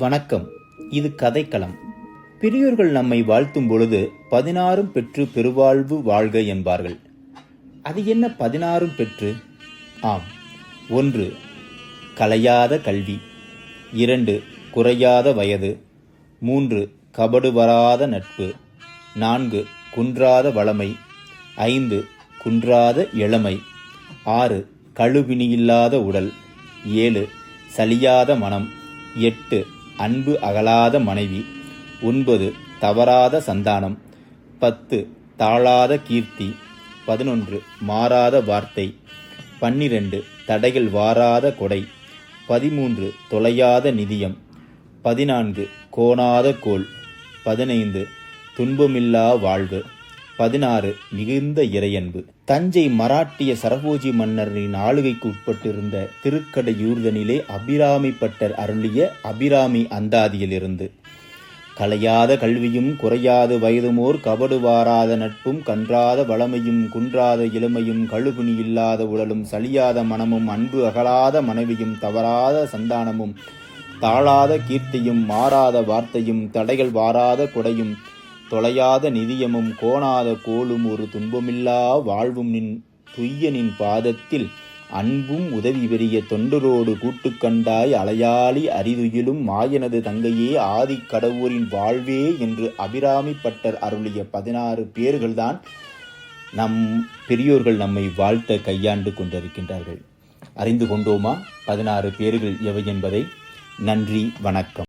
வணக்கம். இது கதைக்களம். பெரியோர்கள் நம்மை வாழ்த்தும் பொழுது பதினாறும் பெற்று பெருவாழ்வு வாழ்க என்பார்கள். அது என்ன பதினாறும் பெற்று? ஆம். ஒன்று கலையாத கல்வி. இரண்டு குறையாத வயது. மூன்று கபடு வராத நட்பு. நான்கு குன்றாத வளமை. ஐந்து குன்றாத இளமை. ஆறு கழுவினியில்லாத உடல். ஏழு சலியாத மனம். எட்டு அன்பு அகலாத மனைவி. ஒன்பது தவறாத சந்தானம். பத்து தாழாத கீர்த்தி. பதினொன்று மாறாத வார்த்தை. பன்னிரண்டு தடைகள் வாராத கொடை. பதிமூன்று தொலையாத நிதியம். பதினான்கு கோணாத கோல். பதினைந்து துன்பமில்லா வாழ்வு. பதினாறு மிகுந்த இறையன்பு. தஞ்சை மராட்டிய சரபோஜி மன்னரின் ஆளுகைக்கு உட்பட்டிருந்த திருக்கடையூர்தனிலே அபிராமி பட்டர் அருளிய அபிராமி அந்தாதியிலிருந்து. கலையாத கல்வியும் குறையாத வயதுமோர் கபடு வாராத நட்பும் கன்றாத வளமையும் குன்றாத இளமையும் கழுகுனி இல்லாத உடலும் சலியாத மனமும் அன்பு அகலாத மனைவியும் தவறாத சந்தானமும் தாழாத கீர்த்தியும் மாறாத வார்த்தையும் தடைகள் வாராத கொடையும் தொலையாத நிதியமும் கோணாத கோலும் ஒரு துன்பமில்லா வாழ்வும் நின் துய்யனின் பாதத்தில் அன்பும் உதவி பெரிய தொண்டரோடு கூட்டுக்கண்டாய் அலையாளி அரிதுயிலும் மாயனது தங்கையே ஆதி கடவுரின் வாழ்வே என்று அபிராமி பட்டர் அருளிய பதினாறு பேர்கள்தான் நம் பெரியோர்கள் நம்மை வாழ்த்த கையாண்டு கொண்டிருக்கின்றார்கள். அறிந்து கொண்டோமா? பதினாறு பேர்கள் எவை என்பதை? நன்றி வணக்கம்.